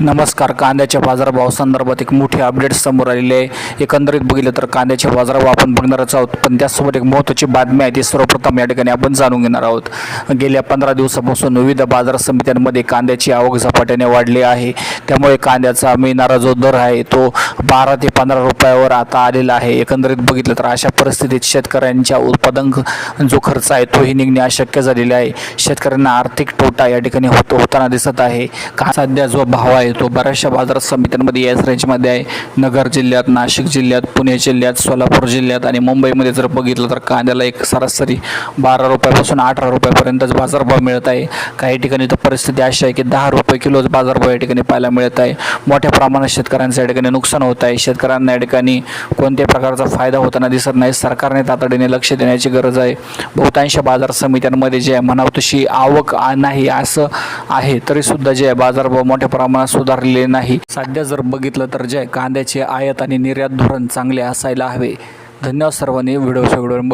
नमस्कार कांद्याच्या बाजारभाव संदर्भात एक मोठी अपडेट समोर आलेली आहे. एकंदरीत बघितलं तर कांद्याच्या बाजारभाव आपण बघणारच आहोत पण त्यासोबत एक महत्त्वाची बातमी आहे ती सर्वप्रथम या ठिकाणी आपण जाणून घेणार आहोत. गेल्या पंधरा दिवसापासून विविध बाजार समित्यांमध्ये कांद्याची आवक झपाट्याने वाढली आहे. त्यामुळे कांद्याचा मिळणारा जो दर आहे तो बारा ते पंधरा रुपयावर आता आलेला आहे. एकंदरीत बघितलं तर अशा परिस्थितीत शेतकऱ्यांच्या उत्पादन जो खर्च आहे तोही निघणे अशक्य झालेले आहे. शेतकऱ्यांना आर्थिक तोटा या ठिकाणी होत होताना दिसत आहे. का सध्या जो भाव आहे तो बऱ्याचशा बाजार समित्यांमध्ये याच रेंजमध्ये आहे. नगर जिल्ह्यात नाशिक जिल्ह्यात पुणे जिल्ह्यात सोलापूर जिल्ह्यात आणि मुंबईमध्ये जर बघितलं तर कांद्याला एक सरासरी बारा रुपयापासून अठरा रुपयापर्यंतच बाजारभाव मिळत आहे. काही ठिकाणी तर परिस्थिती अशी आहे की दहा रुपये किलोच बाजारभाव या ठिकाणी पाहायला मिळत आहे. मोठ्या प्रमाणात शेतकऱ्यांचं या ठिकाणी नुकसान होत आहे. शेतकऱ्यांना या ठिकाणी कोणत्याही प्रकारचा फायदा होताना दिसत नाही. सरकारने तातडीने लक्ष देण्याची गरज आहे. बहुतांश बाजार समित्यांमध्ये जे आहे म्हणावं तशी आवक नाही. असं आहे तरीसुद्धा जे आहे बाजारभाव मोठ्या प्रमाणात सुधारलेले नाही. सध्या जर बघितलं तर जे कांद्याचे आयात आणि निर्यात धोरण चांगले असायला हवे. धन्यवाद सर्वांनी. व्हिडिओ सगळं